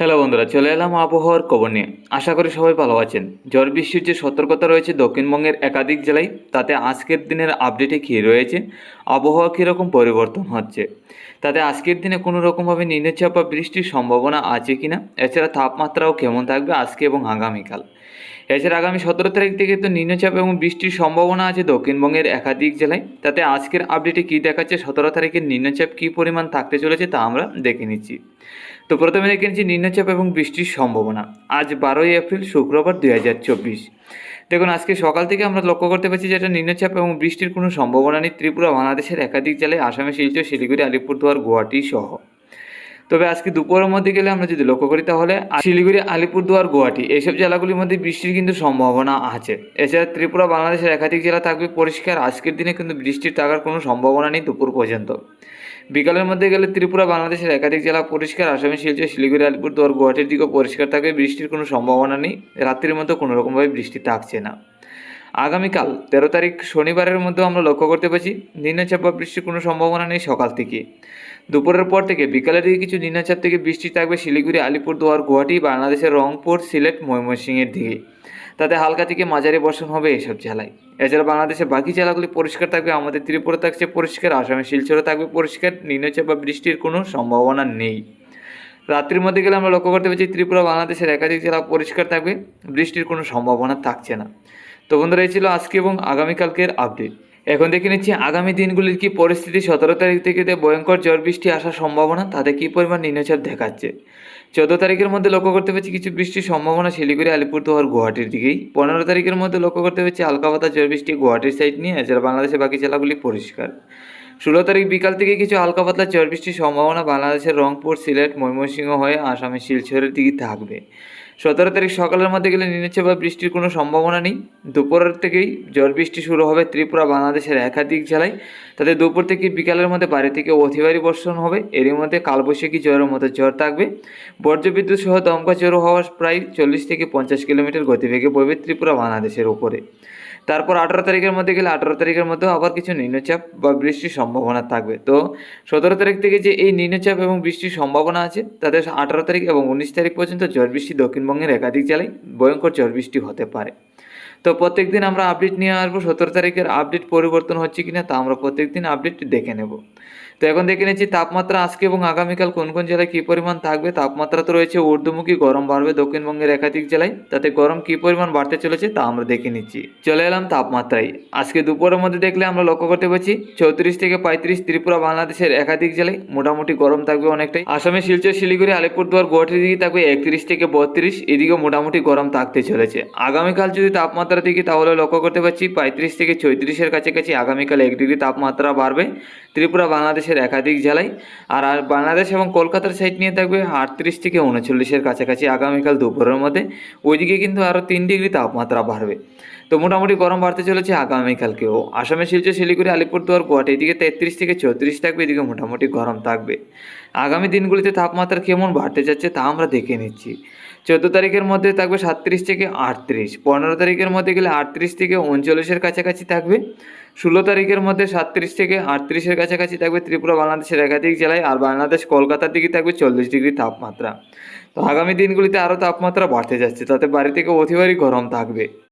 Hello বন্ধুরা, চলে এলাম আবহাওয়ার খবর নিয়ে। আশা করি সবাই ভালো আছেন। ঝড় বৃষ্টির যে সতর্কতা রয়েছে দক্ষিণবঙ্গের একাধিক জেলায়, তাতে আজকের দিনের আপডেটে কী রয়েছে, আবহাওয়া কীরকম পরিবর্তন হচ্ছে, তাতে আজকের দিনে কোনো রকমভাবে নিম্নচাপ বা বৃষ্টির সম্ভাবনা আছে কি না এছাড়া তাপমাত্রাও কেমন থাকবে আজকে এবং আগামীকাল। এছাড়া আগামী সতেরো তারিখ থেকে তো নিম্নচাপ এবং বৃষ্টির সম্ভাবনা আছে দক্ষিণবঙ্গের একাধিক জেলায়। তাতে আজকের আপডেটে কী দেখাচ্ছে, সতেরো তারিখের নিম্নচাপ কী পরিমাণ থাকতে চলেছে তা আমরা দেখে নিচ্ছি। তো প্রথমে দেখে নিচ্ছি নিম্নচাপ এবং বৃষ্টির সম্ভাবনা। আজ বারোই এপ্রিল, শুক্রবার দুই হাজার চব্বিশ। দেখুন, আজকে সকাল থেকে আমরা লক্ষ্য করতে পারছি যে এটা নিম্নচাপ এবং বৃষ্টির কোনো সম্ভাবনা নেই। ত্রিপুরা, বাংলাদেশের একাধিক জেলায়, আসামে, শিলচর, শিলিগুড়ি, আলিপুরদুয়ার, গুয়াহাটি সহ। তবে আজকে দুপুরের মধ্যে গেলে আমরা যদি লক্ষ্য করি তাহলে শিলিগুড়ি, আলিপুরদুয়ার, গুয়াহাটি এইসব জেলাগুলির মধ্যে বৃষ্টির কিন্তু সম্ভাবনা আছে। এছাড়া ত্রিপুরা, বাংলাদেশের একাধিক জেলা থাকবে পরিষ্কার। আজকের দিনে কিন্তু বৃষ্টির থাকার কোনো সম্ভাবনা নেই দুপুর পর্যন্ত। বিকালের মধ্যে গেলে ত্রিপুরা, বাংলাদেশের একাধিক জেলা পরিষ্কার। আসামে শিলচর, শিলিগুড়ি, আলিপুরদুয়ার, গুয়াহাটির দিকেও পরিষ্কার থাকবে। বৃষ্টির কোনো সম্ভাবনা নেই। রাত্রির মধ্যে কোনো রকমভাবে বৃষ্টি থাকছে না। আগামীকাল তেরো তারিখ শনিবারের মধ্যেও আমরা লক্ষ্য করতে পারছি নিম্নচাপ বা বৃষ্টির কোনো সম্ভাবনা নেই সকাল থেকে। দুপুরের পর থেকে বিকালের দিকে কিছু নিম্নচাপ থেকে বৃষ্টি থাকবে শিলিগুড়ি, আলিপুরদুয়ার, গুয়াহাটি, বাংলাদেশের রংপুর, সিলেট, ময়মনসিংহের দিকে। তাতে হালকা থেকে মাঝারি বর্ষণ হবে এসব জেলায়। এছাড়া বাংলাদেশের বাকি জেলাগুলি পরিষ্কার থাকবে, আমাদের ত্রিপুরা থাকছে পরিষ্কার, আসামে শিলচরে থাকবে পরিষ্কার, নিম্নচাপ বা বৃষ্টির কোনো সম্ভাবনা নেই। রাত্রির মধ্যে গেলে আমরা লক্ষ্য করতে পারছি ত্রিপুরা, বাংলাদেশের একাধিক জেলা পরিষ্কার থাকবে, বৃষ্টির কোনো সম্ভাবনা থাকছে না। তো বন্ধুরা, এই ছিল আজকে এবং আগামীকালকের আপডেট এখন দেখে নিচ্ছি আগামী দিনগুলির কি পরিস্থিতি। সতেরো তারিখ থেকে ভয়ঙ্কর ঝড় বৃষ্টি আসার সম্ভাবনা, তাতে কী পরিমাণ নিম্নচাপ দেখাচ্ছে? চোদ্দ তারিখের মধ্যে লক্ষ্য করতে পারছি কিছু বৃষ্টির সম্ভাবনা, শিলিগুড়ি, আলিপুরদুয়ার, গুয়াহাটির দিকেই। পনেরো তারিখের মধ্যে লক্ষ্য করতে পারছি হালকাপাতা ঝড় বৃষ্টি গুয়াহাটির সাইড নিয়ে, এছাড়া বাংলাদেশের বাকি জেলাগুলি পরিষ্কার। ষোলো তারিখ বিকাল থেকে কিছু হালকা পাতলা ঝড় বৃষ্টির সম্ভাবনা বাংলাদেশের রংপুর, সিলেট, ময়মনসিংহ হয়ে আসামের শিলচরের দিকে থাকবে। সতেরো তারিখ সকালের মধ্যে গেলে নিম্নচাপ বা বৃষ্টির কোনো সম্ভাবনা নেই। দুপুরের থেকেই ঝড় বৃষ্টি শুরু হবে ত্রিপুরা, বাংলাদেশের একাধিক জেলায়। তাতে দুপুর থেকে বিকালের মধ্যে বাড়ি থেকে অতিবারী বর্ষণ হবে। এরই মধ্যে কালবৈশাখী জ্বরের মতো ঝড় থাকবে। বজ্রবিদ্যুৎ সহ দমকা ঝড় হওয়ার প্রায় চল্লিশ থেকে পঞ্চাশ কিলোমিটার গতিবেগে বইবে ত্রিপুরা, বাংলাদেশের উপরে। তারপর আঠারো তারিখের মধ্যে গেলে আঠারো তারিখের মধ্যেও আবার কিছু নিম্নচাপ বা বৃষ্টির সম্ভাবনা থাকবে। তো সতেরো তারিখ থেকে যে এই নিম্নচাপ এবং বৃষ্টির সম্ভাবনা আছে, তাতে আঠারো তারিখ এবং উনিশ তারিখ পর্যন্ত ঝড় বৃষ্টি দক্ষিণবঙ্গের একাধিক জেলায় ভয়ঙ্কর ঝড় বৃষ্টি হতে পারে। তো প্রত্যেক দিন আমরা আপডেট নিয়ে আসব, সতেরো তারিখের আপডেট পরিবর্তন হচ্ছে কিনা তা আমরা প্রত্যেক দিন আপডেট দেখে নেব। তো এখন দেখে নিচ্ছি তাপমাত্রা আজকে এবং আগামীকাল কোন কোন জেলায় কী পরিমাণ থাকবে? তাপমাত্রা তো রয়েছে ঊর্ধ্বমুখী, গরম বাড়বে দক্ষিণবঙ্গের একাধিক জেলায়। তাতে গরম কী পরিমাণ বাড়তে চলেছে তা আমরা দেখে নিচ্ছি। চলে এলাম তাপমাত্রায়। আজকে দুপুরের মধ্যে দেখলে আমরা লক্ষ্য করতে পারছি চৌত্রিশ থেকে পঁয়ত্রিশ ত্রিপুরা, বাংলাদেশের একাধিক জেলায় মোটামুটি গরম থাকবে অনেকটাই। আসামে শিলচর, শিলিগুড়ি, আলিপুরদুয়ার, গুয়াহাটির দিকে থাকবে একত্রিশ থেকে বত্রিশ এদিকে মোটামুটি গরম থাকতে চলেছে। আগামীকাল যদি তাপমাত্রা দিকে তাহলে লক্ষ্য করতে পারছি পঁয়ত্রিশ থেকে চৌত্রিশের কাছাকাছি আগামীকাল এক ডিগ্রি তাপমাত্রা বাড়বে ত্রিপুরা, বাংলাদেশের একাধিক জেলায়। আর আর বাংলাদেশ এবং কলকাতার সাইড নিয়ে থাকবে আটত্রিশ থেকে উনচল্লিশের কাছাকাছি আগামীকাল দুপুরের মধ্যে। ওইদিকে কিন্তু আরও তিন ডিগ্রি তাপমাত্রা বাড়বে। তো মোটামুটি গরম বাড়তে চলেছে আগামীকালকেও। আসামের শিলচর, শিলিগুড়ি, আলিপুরদুয়ার, গুয়াহাটি, এদিকে তেত্রিশ থেকে চৌত্রিশ থাকবে, এদিকে মোটামুটি গরম থাকবে। আগামী দিনগুলিতে তাপমাত্রা কেমন বাড়তে যাচ্ছে তা আমরা দেখে নিচ্ছি। চোদ্দ তারিখের মধ্যে থাকবে সাতত্রিশ থেকে আটত্রিশ। পনেরো তারিখের মধ্যে গেলে আটত্রিশ থেকে উনচল্লিশের কাছাকাছি থাকবে। ষোলো তারিখের মধ্যে সাতত্রিশ থেকে আটত্রিশের কাছাকাছি থাকবে ত্রিপুরা, বাংলাদেশের একাধিক জেলায় আর বাংলাদেশ, কলকাতার দিকে থাকবে চল্লিশ ডিগ্রি তাপমাত্রা। তো আগামী দিনগুলিতে আরও তাপমাত্রা বাড়তে যাচ্ছে, তাতে বাড়ি থেকে অতিবারই গরম থাকবে।